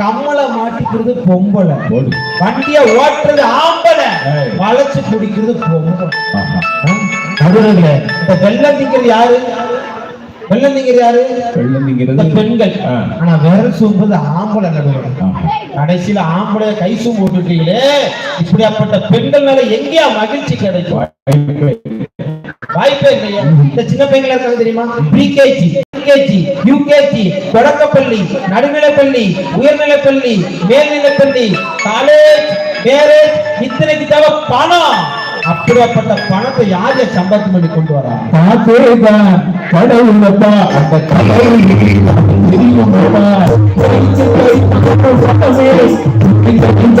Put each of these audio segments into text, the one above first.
கம்மலை மாட்டிக்கிறது பொம்பளை. வண்டிய ஓட்டுறது ஆம்பளை. வளைச்சு பிடிக்கிறது பொம்பளை. இந்த வெள்ளம் திங்கிறது யாரு? வெள்ளம் திங்கிறது யாரு? வெள்ளம் திங்கிறது பெண்கள். ஆனா விரல் சூம்புறது ஆம்பளை நடுவர்கள் ஆஹா. கடைசியில ஆம்பளை கை சூம்பு போட்டுட்டீங்களே இப்படியாப்பட்ட பெண்கள்னால எங்கேயா மகிழ்ச்சி கிடைக்கும்? வாய்ப்பே. இல்லையா? இந்த சின்ன பையங்களா இருக்காங்க தெரியுமா? பிகேஜி எல்கேஜி யூகேஜி தொடக்கப்பள்ளி நடுநிலைப்பள்ளி உயர்நிலைப்பள்ளி மேல்நிலைப்பள்ளி காலேஜ் மேரேஜ் இத்தனைக்கு தேவை பணம். அப்படியாப்பட்ட பணத்தை யார் யார் சம்பாத்தி பண்ணி கொண்டு வரா? காத்தேதா கடவுளப்பா அந்த கடவுள் இந்த இந்த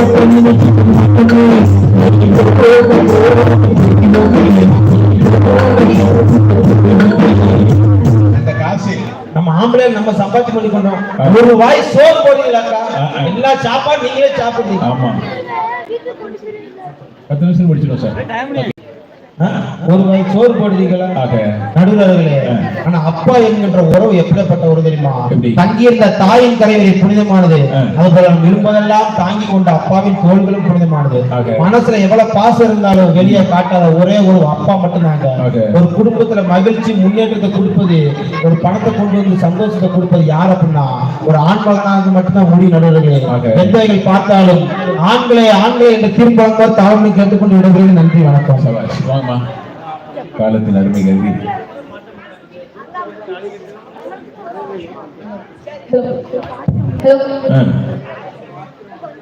நம்ம ஆம்பளை நம்ம சம்பாத்தி பண்ணி கொண்டோம் ஒரு வாய் சோறு போடுறீங்களாக்கா. எல்லா சாப்பாடு நீங்களே சாப்பிடுறீங்க. ஆமா. பத்து நிமிஷம் முடிச்சிடும் சார்? ஒரு வாய் சோறு போடுறீங்களா நடுவர்களே. ஆனா அப்பா என்கின்ற உறவு எப்படிப்பட்ட ஒரு தெரியுமா? தங்கியிருந்த தாயின் கரைவரை புனிதமானது. அதுபோல விரும்பதெல்லாம் தாங்கி கொண்ட அப்பாவின் தோள்களும் புனிதமானது. மனசுல எவ்வளவு பாசம் இருந்தாலும் வெளியே காட்டாத ஒரே ஒரு அப்பா மட்டும்தாங்க. ஒரு குடும்பத்துல மகிழ்ச்சி முன்னேற்றத்தை கொடுப்பது ஒரு பணத்தை கொண்டு வந்து சந்தோஷத்தை கொடுப்பது யார் அப்படின்னா ஒரு ஆண் மகனாக மட்டும்தான் முடியும் நடுவர்களே. எந்தைகள் பார்த்தாலும் ஆண்களே ஆண்களே என்று திரும்ப தாழ்மை கேட்டுக்கொண்டு விடுகிறேன் நன்றி வணக்கம் காலத்தின் அருமை கருதி.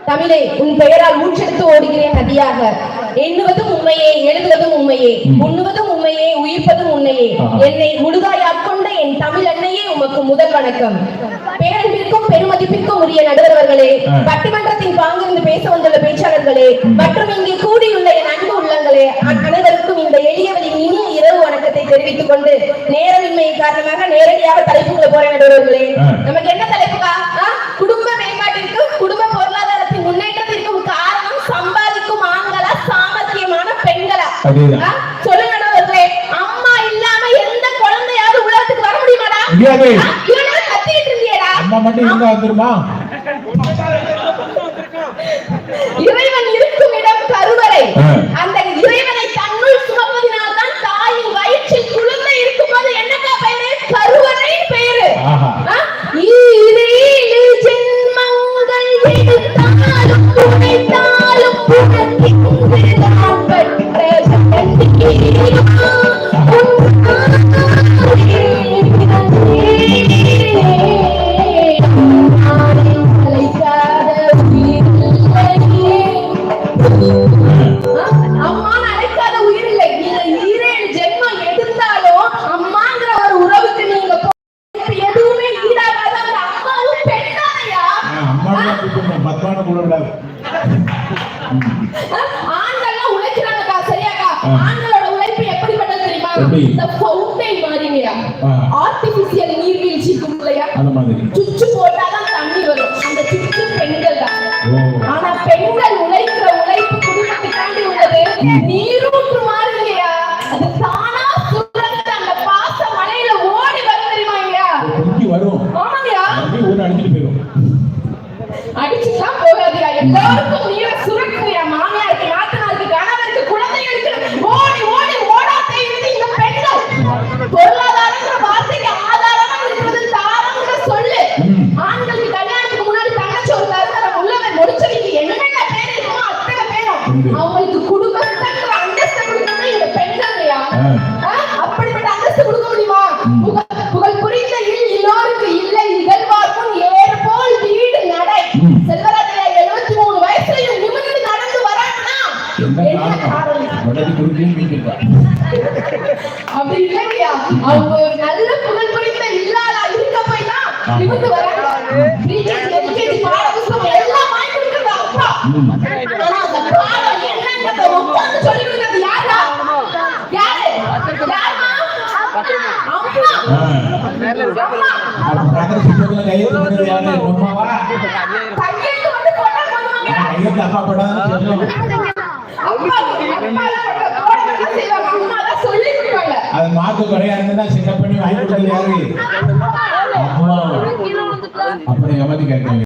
தமிழே உன் பெயரால் ஊற்றெடுத்து ஓடுகிறேன் நதியாக எண்ணுவதும் உண்மையே எழுதுவதும் உண்மையே. உண்ணுவதும் உண்மையே உயிர்ப்பதும் உண்மையே. என்னை முழுதாய் ஆட்கொண்ட என் தமிழ் அன்னையே உமக்கு முதல் வணக்கம் பேரன்பிற்கும் பெருமதிப்பிற்கும் உரிய நடுவர்களே. பட்டிமன்றத்தின் பாங்கிருந்து பேச வந்துள்ள பேச்சாளர்களே. மற்றும் இங்கே கூடியுள்ள என் அன்பு உள்ளங்களே அனைவருக்கும் இந்த எளியவரின் வணக்கத்தை தெரிவித்துக் கொண்டு நேரமின்மை காரணமாக நேரடியாக தலைப்புக்குள்ள போற நடுவர்களே. நமக்கு என்ன தலைப்புக்கா? குடும்ப மேம்பாட்டிற்கு குடும்ப பொருளாதாரத்தின் முன்னேற்றத்திற்கும் காரணம் சம்பாதிக்கும் ஆண்களா சாமர்த்தியமான பெண்களா? சொல்லுங்க நடுவர்களே அம்மா இல்லாம எந்த குழந்தையாவது உலகத்துக்கு வர முடியுமாடா கத்திட்டு இருந்தியேடா அம்மா மட்டும் இருந்தா வந்துருமா இறைவன் இருக்கும் இடம் கருவறை. அந்த இறைவனை தன்னுள் புணர்கின்று நான் ஆண்கள்லாம் உழைக்கிறாங்கக்கா சரியாக்கா. ஆண்களோட உழைப்பு எப்படிப்பட்டது தெரியுமா? இந்த ஃபவுண்டைன் மாதிரிங்கயா. ஆர்டிபிஷியல் நீர்வீழ்ச்சி இருக்கும் இல்லையா? அந்த மாதிரி. போட்டாதான் தண்ணி வரும். அந்த சுவிட்ச் பெண்கள் தான். ஆனா பெண்கள் உழைக்கிற உழைப்பு குடும்பத்துக்காண்டி உள்ளது. நீரூற்று மாறுங்கய்யா அது தானா சுழந்து அந்த பாச மலையில ஓடி வரும் தெரியுமா ஐயா வரும். ஊர் அடிச்சுட்டு போயிடும் எல்லாருக்கும் நீர சுரக்குங்கய்யா மாமியாருக்கு நாத்தனாருக்கு கணவருக்கு குழந்தைகளுக்கு. ஓடி ஓடி ஓடாத்தை இருந்து இந்த பெண்கள். பொருளாதாரங்கிற வார்த்தைக்கு ஆதாரமா இருக்கிறது தாரங்கிற சொல்லு. ம். ஆண்களுக்கு கல்யாணத்துக்கு முன்னாடி தங்கச்சி ஒரு தருதரம் உள்ளவன் முடிச்சவைக்கு என்னென்ன பேர் இருக்குமோ அத்தனை பேரும். உண்டு. அவங்களுக்கு குடும்பத்துக்கு அந்தஸ்து கொடுக்கணும் இந்த பெண்கள்யா அவங்க ஒரு நல்ல புகழ் புரிந்த இல்லாதா? இருக்க போய் தான். நிமிர்ந்து வராங்க பிகேஜி எல்கேஜி பாட புத்தகம் எல்லாம் வாங்கி கொடுக்கறது? அப்பா. ஆனா அந்த பாடம் என்னன்றத உட்கார்ந்து சொல்லி கொடுக்கறது யாரா யாரு? யாருமா? அம்மா. ஆ. அது மாத்து குறையா இருந்ததுன்னா சின்ன பண்ணி வாங்கி கொடுத்தது யாரு அம்மா. அப்படி ஏமாத்தி கேட்கணும்